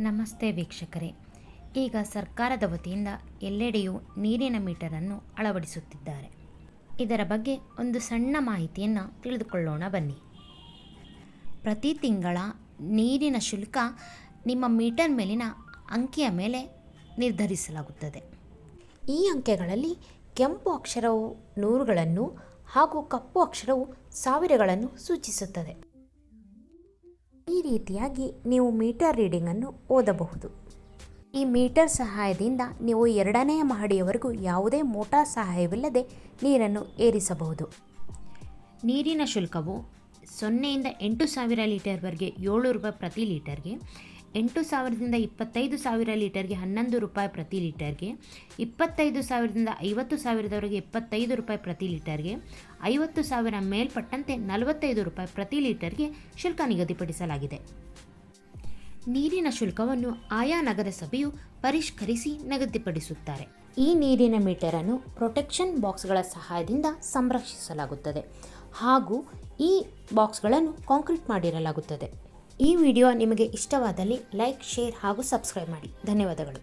ನಮಸ್ತೆ ವೀಕ್ಷಕರೇ. ಈಗ ಸರ್ಕಾರದ ವತಿಯಿಂದ ಎಲ್ಲೆಡೆಯೂ ನೀರಿನ ಮೀಟರನ್ನು ಅಳವಡಿಸುತ್ತಿದ್ದಾರೆ. ಇದರ ಬಗ್ಗೆ ಒಂದು ಸಣ್ಣ ಮಾಹಿತಿಯನ್ನು ತಿಳಿದುಕೊಳ್ಳೋಣ ಬನ್ನಿ. ಪ್ರತಿ ತಿಂಗಳ ನೀರಿನ ಶುಲ್ಕ ನಿಮ್ಮ ಮೀಟರ್ ಮೇಲಿನ ಅಂಕಿಯ ಮೇಲೆ ನಿರ್ಧರಿಸಲಾಗುತ್ತದೆ. ಈ ಅಂಕೆಗಳಲ್ಲಿ ಕೆಂಪು ಅಕ್ಷರವು ನೂರುಗಳನ್ನು ಹಾಗೂ ಕಪ್ಪು ಅಕ್ಷರವು ಸಾವಿರಗಳನ್ನು ಸೂಚಿಸುತ್ತದೆ. ಈ ರೀತಿಯಾಗಿ ನೀವು ಮೀಟರ್ ರೀಡಿಂಗನ್ನು ಓದಬಹುದು. ಈ ಮೀಟರ್ ಸಹಾಯದಿಂದ ನೀವು ಎರಡನೆಯ ಮಹಡಿಯವರೆಗೂ ಯಾವುದೇ ಮೋಟಾರ್ ಸಹಾಯವಿಲ್ಲದೆ ನೀರನ್ನು ಏರಿಸಬಹುದು. ನೀರಿನ ಶುಲ್ಕವು ಸೊನ್ನೆಯಿಂದ ಎಂಟು ಸಾವಿರ ಲೀಟರ್ವರೆಗೆ ಏಳು ರೂಪಾಯಿ ಪ್ರತಿ ಲೀಟರ್ಗೆ ಎಂಟು ಸಾವಿರದಿಂದ ಇಪ್ಪತ್ತೈದು ಸಾವಿರ ಲೀಟರ್ಗೆ ಹನ್ನೊಂದು ರೂಪಾಯಿ ಪ್ರತಿ ಲೀಟರ್ಗೆ, ಇಪ್ಪತ್ತೈದು ಸಾವಿರದಿಂದ ಐವತ್ತು ಸಾವಿರದವರೆಗೆ ಇಪ್ಪತ್ತೈದು ರೂಪಾಯಿ ಪ್ರತಿ ಲೀಟರ್ಗೆ, ಐವತ್ತು ಸಾವಿರ ಮೇಲ್ಪಟ್ಟಂತೆ ನಲವತ್ತೈದು ರೂಪಾಯಿ ಪ್ರತಿ ಲೀಟರ್ಗೆ ಶುಲ್ಕ ನಿಗದಿಪಡಿಸಲಾಗಿದೆ. ನೀರಿನ ಶುಲ್ಕವನ್ನು ಆಯಾ ನಗರಸಭೆಯು ಪರಿಷ್ಕರಿಸಿ ನಿಗದಿಪಡಿಸುತ್ತಾರೆ. ಈ ನೀರಿನ ಮೀಟರನ್ನು ಪ್ರೊಟೆಕ್ಷನ್ ಬಾಕ್ಸ್ಗಳ ಸಹಾಯದಿಂದ ಸಂರಕ್ಷಿಸಲಾಗುತ್ತದೆ ಹಾಗೂ ಈ ಬಾಕ್ಸ್ಗಳನ್ನು ಕಾಂಕ್ರೀಟ್ ಮಾಡಿರಲಾಗುತ್ತದೆ. ಈ ವಿಡಿಯೋ ನಿಮಗೆ ಇಷ್ಟವಾದಲ್ಲಿ ಲೈಕ್ ಶೇರ್ ಹಾಗೂ ಸಬ್ಸ್ಕ್ರೈಬ್ ಮಾಡಿ. ಧನ್ಯವಾದಗಳು.